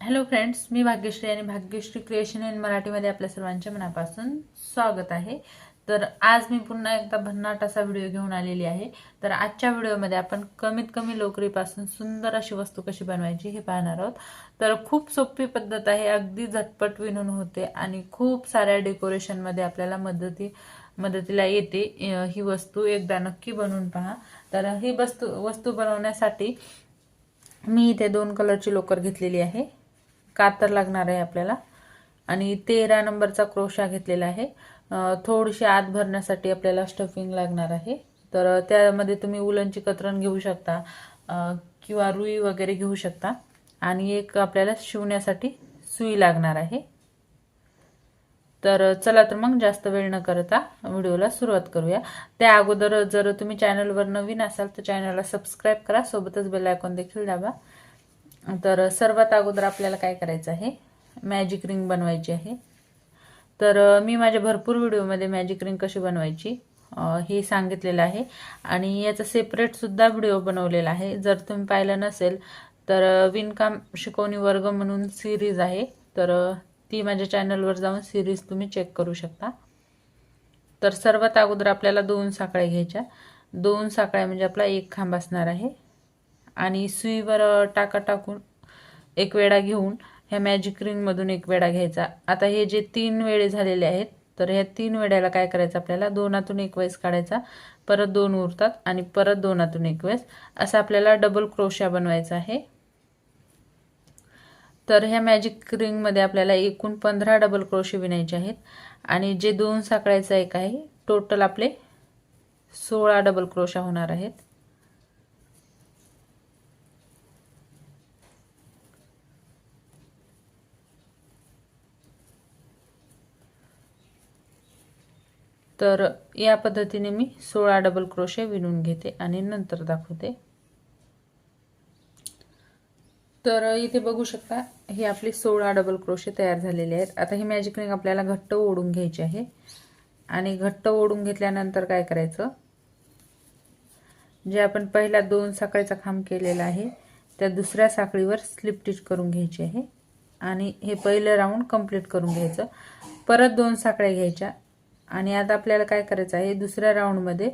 Hello friends मी भाग्यश्री आणि Bhagyashree creation in मराठीमध्ये आपल्या सर्वांच्या मनापासून स्वागत आहे. तर आज मी पुन्हा एकदा भन्नाट असा व्हिडिओ घेऊन आलेली आहे. तर आजच्या व्हिडिओमध्ये आपण कमीत कमी लोकरीपासून सुंदर अशी वस्तू कशी बनवायची हे पाहणार आहोत. तर खूप सोपी पद्धत आहे अगदी झटपट विणून होते आणि खूप साऱ्या डेकोरेशनमध्ये आपल्याला मदती मदतीला येते. ही वस्तू एकदा नक्की बनवून पहा. तर ही वस्तू वस्तू बनवण्यासाठी मी इथे दोन कलरची लोकर घेतलेली आहे. कातर लागणार आहे आपल्याला. आणि तेरा नंबरचा क्रोशा घेतलेला आहे. थोडीशी आत भरण्यासाठी आपल्याला स्टफिंग लागणार आहे. तर त्यामध्ये तुम्ही उलनची कतरण घेऊ शकता. किंवा रुई वगैरे घेऊ शकता. आणि एक आपल्याला शिवण्यासाठी सुई लागणार आहे. तर चला तर मग जास्त वेळ न करता व्हिडिओला सुरुवात करूया. त्या अगोदर जर तुम्ही चॅनलवर नवीन असाल तर चॅनलला सबस्क्राईब करा. सोबतच बेल आयकॉन देखील दाबा. तर सर्वात अगोदर आपल्याला काय करायचं आहे? मॅजिक रिंग बनवायची आहे. तर मी माझ्या भरपूर व्हिडिओमध्ये मॅजिक रिंग कशी बनवायची हे सांगितलेलं आहे. आणि याचा सेपरेटसुद्धा व्हिडिओ बनवलेला आहे. जर तुम्ही पाहिलं नसेल तर विणकाम शिकवणी वर्ग म्हणून सिरीज आहे. तर ती माझ्या चॅनलवर जाऊन सिरीज तुम्ही चेक करू शकता. तर सर्वात अगोदर आपल्याला दोन साकळ्या घ्यायच्या. दोन साकळ्या म्हणजे आपला एक खांब असणार आहे. आणि सुईवर टाका टाकून एक वेळा घेऊन ह्या मॅजिक रिंगमधून एक वेळा घ्यायचा. आता हे जे तीन वेळे झालेले आहेत तर ह्या तीन वेळेला काय करायचं आपल्याला? दोनातून एक वेळेस काढायचा परत दोन उरतात आणि परत दोनातून एक वेळेस असं आपल्याला डबल क्रोशा बनवायचा आहे. तर ह्या मॅजिक रिंगमध्ये आपल्याला एकूण पंधरा डबल क्रोशे विणायचे आहेत. आणि जे दोन साकळ्याचा एक आहे टोटल आपले सोळा डबल क्रोशा होणार आहेत. तर या पद्धतीने मी सोळा डबल क्रोशे विणून घेते आणि नंतर दाखवते. तर इथे बघू शकता ही आपली सोळा डबल क्रोशे तयार झालेले आहेत. आता ही मॅजिक रिंग आपल्याला घट्ट ओढून घ्यायची आहे. आणि घट्ट ओढून घेतल्यानंतर काय करायचं? जे आपण पहिल्या दोन साखळीचा खांब केलेला आहे त्या दुसऱ्या साखळीवर स्लिप टिच करून घ्यायची आहे. आणि हे पहिलं राऊंड कंप्लीट करून घ्यायचं. परत दोन साखळ्या घ्यायच्या. आणि आता आपल्याला काय करायचं आहे? दुसऱ्या राऊंडमध्ये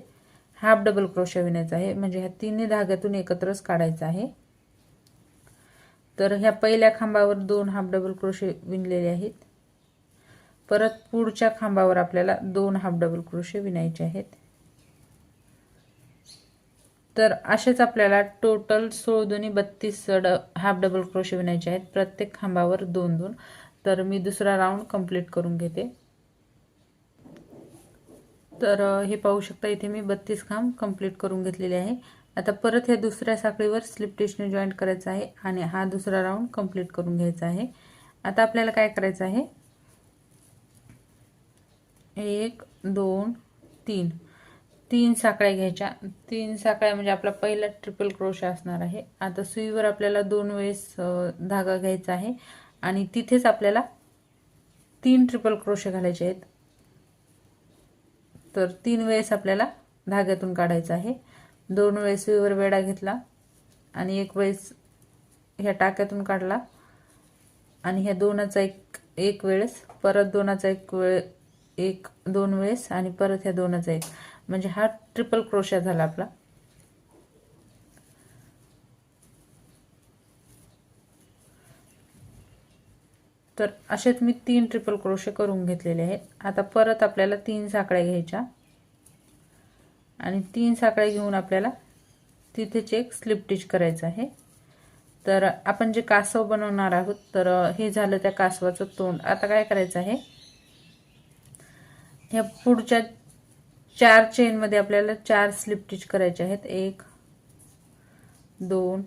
हाफ डबल क्रोशा विणायचा आहे. म्हणजे ह्या तिन्ही धाग्यातून एकत्रच काढायचं आहे. तर ह्या पहिल्या खांबावर दोन हाफ डबल क्रोशे विणलेले आहेत. परत पुढच्या खांबावर आपल्याला दोन हाफ डबल क्रोशे विणायचे आहेत. तर असेच आपल्याला टोटल सोळ दोन्ही बत्तीस ड हाफ डबल क्रोशे विणायचे आहेत. प्रत्येक खांबावर दोन दोन. तर मी दुसरा राऊंड कंप्लीट करून घेते. तर हे पाहू शकता इथे मी बत्तीस खांब कंप्लीट करून घेतलेले आहे. आता परत ह्या दुसऱ्या साखळीवर स्लिप टेस्टने जॉईंट करायचं आहे आणि हा दुसरा राऊंड कंप्लीट करून घ्यायचा आहे. आता आपल्याला काय करायचं आहे? एक दोन तीन. तीन साखळ्या घ्यायच्या. तीन साखळ्या म्हणजे आपला पहिला ट्रिपल क्रोशा असणार आहे. आता सुईवर आपल्याला दोन वेळेस धागा घ्यायचा आहे आणि तिथेच आपल्याला तीन ट्रिपल क्रोशे घालायचे आहेत. तर तीन वेळेस आपल्याला धाग्यातून काढायचं आहे. दोन वेळेस विवर वेडा घेतला आणि एक वेळेस ह्या टाक्यातून काढला. आणि ह्या दोनाचा एक एक वेळेस परत दोनाचा एक वेळ एक दोन वेळेस आणि परत ह्या दोनाचा एक. म्हणजे हा ट्रिपल क्रोशा झाला आपला. तर असेच मी तीन ट्रिपल क्रोशे करून घेतलेले आहेत. आता परत आपल्याला तीन साखळ्या घ्यायच्या. आणि तीन साखळ्या घेऊन आपल्याला तिथेच एक स्लिप स्टिच करायचं आहे. तर आपण जे कासव बनवणार आहोत तर हे झालं त्या कासवाचं तोंड. आता काय करायचं आहे? ह्या पुढच्या चार चेनमध्ये आपल्याला चार स्लिप स्टिच करायचे आहेत. एक दोन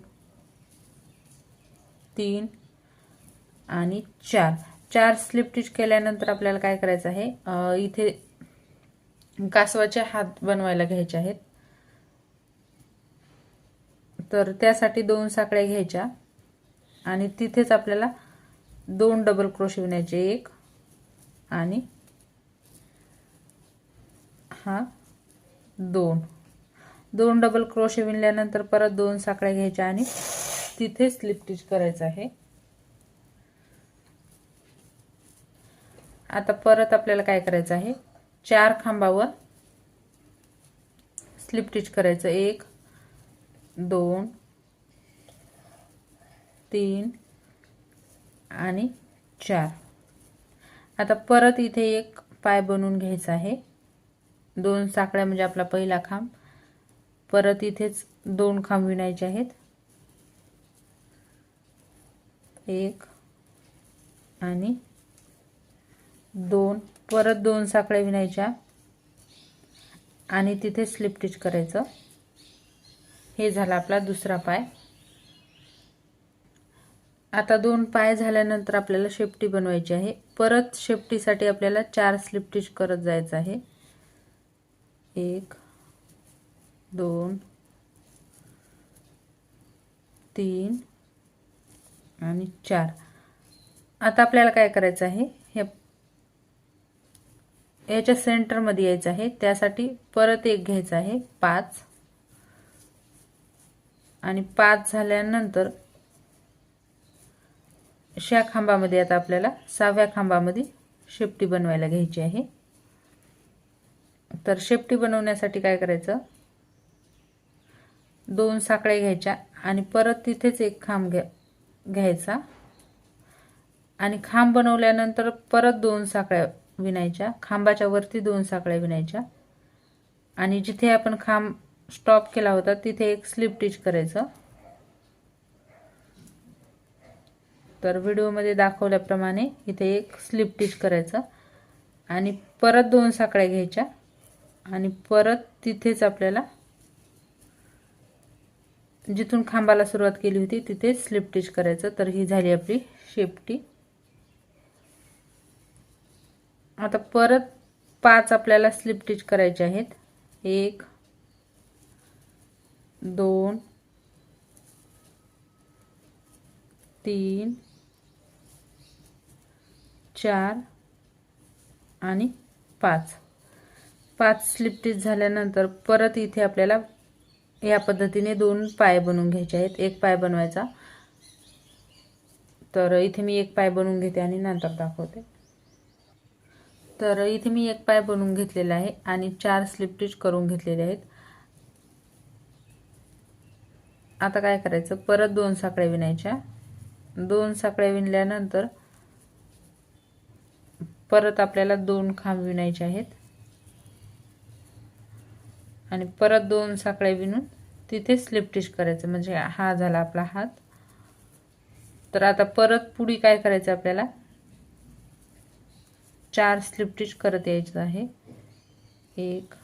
तीन आणि चार. चार स्लिप टिच केल्यानंतर आपल्याला काय करायचं आहे? इथे कासवाचे हात बनवायला घ्यायचे आहेत. तर त्यासाठी दोन साकळ्या घ्यायच्या. आणि तिथेच आपल्याला दोन डबल क्रोशे विणायचे एक आणि हा दोन. दोन डबल क्रोशे विणल्यानंतर परत दोन साकळ्या घ्यायच्या आणि तिथे स्लिप टिच करायचं आहे. आता परत आपल्याला काय करायचं आहे? चार खांबावर स्लिप टिच करायचं. एक दोन तीन आणि चार. आता परत इथे एक पाय बनवून घ्यायचा आहे. दोन साकळ्या म्हणजे आपला पहिला खांब. परत इथेच दोन खांब विणायचे आहेत. एक आणि दोन परत दोन साखळ्या विणायच्या. आणि तिथे स्लिप टिच करायचं. हे झाला आपला दुसरा पाय. आता दोन पाय झाल्यानंतर आपल्याला शेपटी बनवायची आहे. परत शेपटीसाठी आपल्याला चार स्लिप स्टिच करत जायचं आहे. एक दोन तीन आणि चार. आता आपल्याला काय करायचं आहे? हे याच्या सेंटरमध्ये यायचं आहे. त्यासाठी परत एक घ्यायचं आहे. पाच. आणि पाच झाल्यानंतर शा खांबामध्ये आता आपल्याला सहाव्या खांबामध्ये शेपटी बनवायला घ्यायची आहे. तर शेपटी बनवण्यासाठी काय करायचं? दोन साकळ्या घ्यायच्या आणि परत तिथेच एक खांब घ्या घ्यायचा. आणि खांब बनवल्यानंतर परत दोन साकळ्या विणायच्या. खांबाच्या वरती दोन साखळ्या विणायच्या. आणि जिथे आपण खांब स्टॉप केला होता तिथे एक स्लिप टिच करायचं. तर व्हिडिओमध्ये दाखवल्याप्रमाणे इथे एक स्लिप टिच करायचं. आणि परत दोन साखळ्या घ्यायच्या. आणि परत तिथेच आपल्याला जिथून खांबाला सुरुवात केली होती तिथे स्लिप टिच करायचं. तर ही झाली आपली शेपटी आता परत पाच आपल्याला स्लिप स्टिच करायचे आहेत. एक दोन तीन चार आणि पाच. पाच स्लिप स्टिच झाल्यानंतर परत इथे आपल्याला या पद्धतीने दोन पाय बनवून घ्यायचे आहेत. एक पाय बनवायचा. तर इथे मी एक पाय बनवून घेते आणि नंतर दाखवते. तर इथे मी एक पाय बनवून घेतलेला आहे आणि चार स्लिप स्टिच करून घेतलेले आहेत. आता काय करायचं? परत दोन साकळ्या विणायच्या. दोन साकळ्या विणल्यानंतर परत आपल्याला दोन खांब विणायचे आहेत. आणि परत दोन साकळ्या विणून तिथे स्लिप स्टिच करायचं. म्हणजे हा झाला आपला हात. तर आता परत पुढी काय करायचं आपल्याला? चार स्लिप स्टिच करत यायचं आहे. एक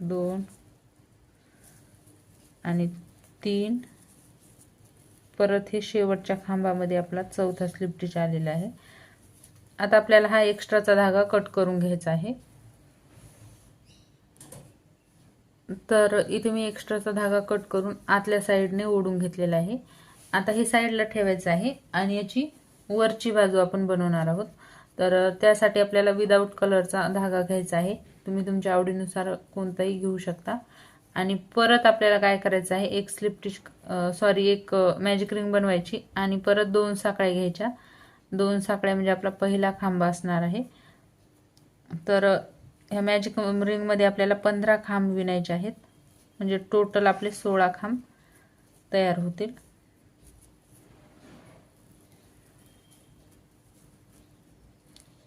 दोन आणि तीन. परत हे शेवटच्या खांबामध्ये आपला चौथा स्लिप स्टिच आलेला आहे. आता आपल्याला हा एक्स्ट्राचा धागा कट करून घ्यायचा आहे. तर इथे मी एक्स्ट्राचा धागा कट करून आतल्या साईडने ओढून घेतलेला आहे. आता हे साईडला ठेवायचं आहे आणि याची वरची बाजू आपण बनवणार आहोत. तर त्यासाठी आपल्याला विदाऊट कलरचा धागा घ्यायचा आहे. तुम्ही तुमच्या आवडीनुसार कोणताही घेऊ शकता. आणि परत आपल्याला काय करायचं आहे एक स्लिप टिच सॉरी एक मॅजिक रिंग बनवायची आणि परत दोन साकळ्या घ्यायच्या. दोन साकळ्या म्हणजे आपला पहिला खांब असणार आहे. तर ह्या मॅजिक रिंगमध्ये आपल्याला पंधरा खांब विणायचे आहेत. म्हणजे टोटल आपले सोळा खांब तयार होतील.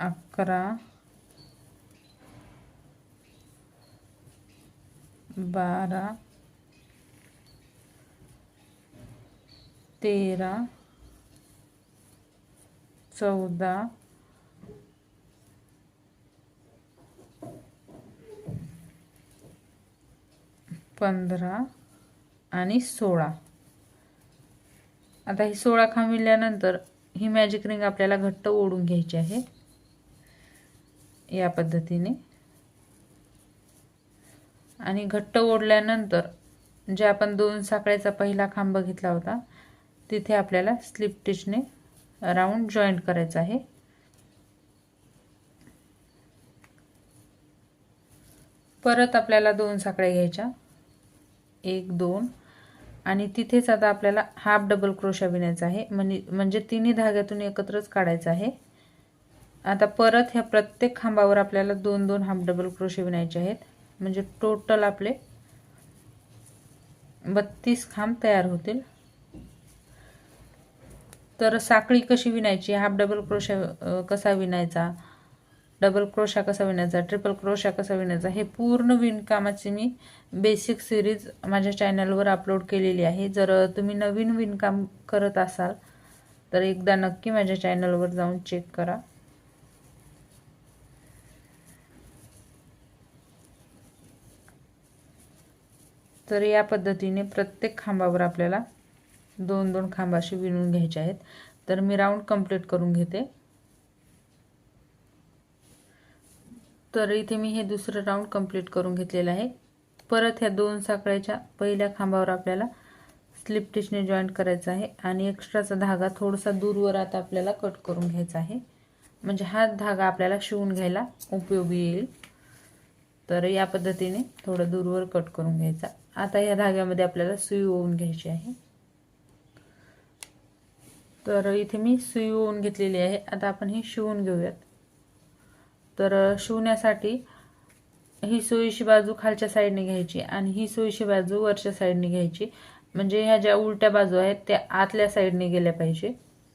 अकरा. बारा. तेरा. चौदा. पंधरा आणि सोळा. आता ही सोळा खांबिल्यानंतर ही मॅजिक रिंग आपल्याला घट्ट ओढून घ्यायची आहे. या पद्धतीने. आणि घट्ट ओढल्यानंतर जे आपण दोन साखळ्याचा पहिला खांब घेतला होता तिथे आपल्याला स्लिप टिचने राऊंड जॉईंट करायचं आहे. परत आपल्याला दोन साखळ्या घ्यायच्या. एक दोन. आणि तिथेच आता आपल्याला हाफ डबल क्रोशा विणायचा आहे. म्हणजे म्हणजे तिन्ही धाग्यातून एकत्रच काढायचं आहे. आता परत ह्या प्रत्येक खांबावर आपल्याला दोन दोन हाफ डबल क्रोशे विणायचे आहेत. म्हणजे टोटल आपले बत्तीस खांब तयार होतील. तर साखळी कशी विणायची? हाफ डबल क्रोशा कसा विणायचा? डबल क्रोशा कसा विणायचा? ट्रिपल क्रोशा कसा विणायचा? हे पूर्ण विणकामाची मी बेसिक सिरीज माझ्या चॅनलवर अपलोड केलेली आहे. जर तुम्ही नवीन विणकाम करत असाल तर एकदा नक्की माझ्या चॅनलवर जाऊन चेक करा. तर या पद्धतीने प्रत्येक खांबावर आपल्याला दोन दोन खांबाशी विणून घ्यायचे आहेत. तर मी राऊंड कंप्लीट करून घेते. तर इथे मी हे दुसरं राऊंड कंप्लीट करून घेतलेलं आहे. परत ह्या दोन साखळ्याच्या पहिल्या खांबावर आपल्याला स्लिप टिचने जॉईंट करायचं आहे आणि एक्स्ट्राचा धागा थोडासा दूरवर आता आपल्याला कट करून घ्यायचा आहे. म्हणजे हा धागा आपल्याला शिवून घ्यायला उपयोगी येईल. तर या पद्धतीने थोडं दूरवर कट करून घ्यायचा. आता या धाग्यामध्ये आपल्याला सुई ओवून घ्यायची आहे. तर इथे मी सुई ओवून घेतलेली आहे. आता आपण ही शिवून घेऊयात. तर शिवण्यासाठी ही सोयीची बाजू खालच्या साईडने घ्यायची आणि ही सोयीची बाजू वरच्या साईडने घ्यायची. म्हणजे ह्या ज्या उलट्या बाजू आहेत त्या आतल्या साईडने गेल्या पाहिजे.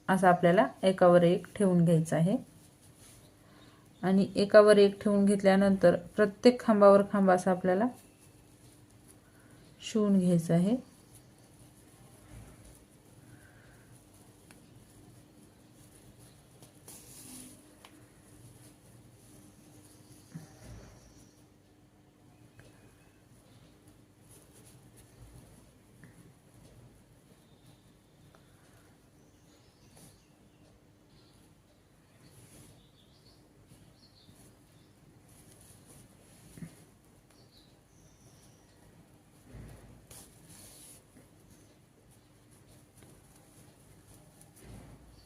असं आपल्याला एकावर एक ठेवून घ्यायचं आहे. आणि एकावर एक ठेवून घेतल्यानंतर प्रत्येक खांबावर खांबा असा आपल्याला शिवून घ्यायचं आहे.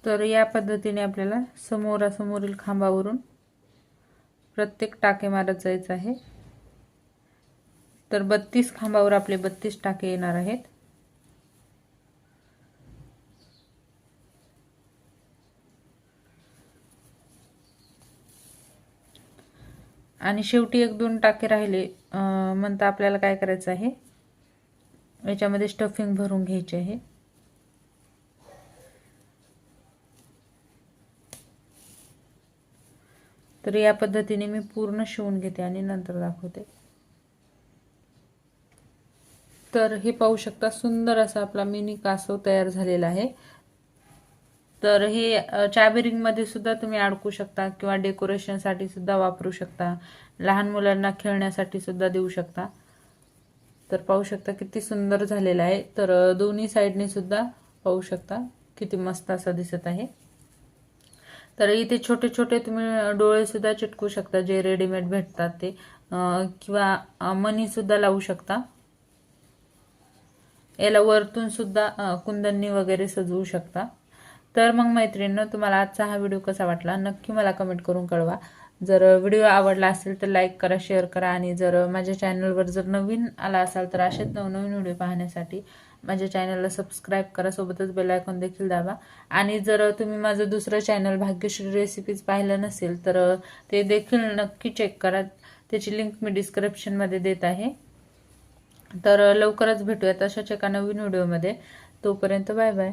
तर या पद्धतीने आपल्याला समोरासमोरील खांबावरून प्रत्येक टाके मारत जायचं आहे. तर बत्तीस खांबावर आपले बत्तीस टाके येणार आहेत. आणि शेवटी एक दोन टाके राहिले म्हणता आपल्याला काय करायचं आहे? याच्यामध्ये स्टफिंग भरून घ्यायचे आहे. तर या पद्धतीने मी पूर्ण शिवून घेते आणि नंतर दाखवते. तर हे पाहू शकता सुंदर असा आपला मिनी कासव तयार झालेला आहे. तर हे चाबेरिंगमध्ये सुद्धा तुम्ही अडकू शकता किंवा डेकोरेशनसाठी सुद्धा वापरू शकता. लहान मुलांना खेळण्यासाठी सुद्धा देऊ शकता. तर पाहू शकता किती सुंदर झालेला आहे. तर दोन्ही साईडने सुद्धा पाहू शकता. किती मस्त असा दिसत आहे. तर इथे छोटे छोटे तुम्ही डोळे सुद्धा चिटकू शकता जे रेडीमेड भेटतात ते. किंवा मनीसुद्धा लावू शकता. याला वरतून सुद्धा कुंदनी वगैरे सजवू शकता. तर मग मैत्रिणीनं तुम्हाला आजचा हा व्हिडिओ कसा वाटला? नक्की मला कमेंट करून कळवा. जर व्हिडिओ आवडला असेल तर लाईक करा शेअर करा. आणि जर माझ्या चॅनलवर जर नवीन आला असाल तर असेच नवनवीन व्हिडिओ पाहण्यासाठी माझ्या चॅनलला सबस्क्राईब करा सोबतच बेलायकॉन देखील दाबा. आणि जर तुम्ही माझं दुसरं चॅनल भाग्यश्री रेसिपीज पाहिलं नसेल तर ते देखील नक्की चेक करा. त्याची लिंक मी डिस्क्रिप्शनमध्ये देत आहे. तर लवकरच भेटूयात अशाच एका नवीन व्हिडिओमध्ये तोपर्यंत बाय बाय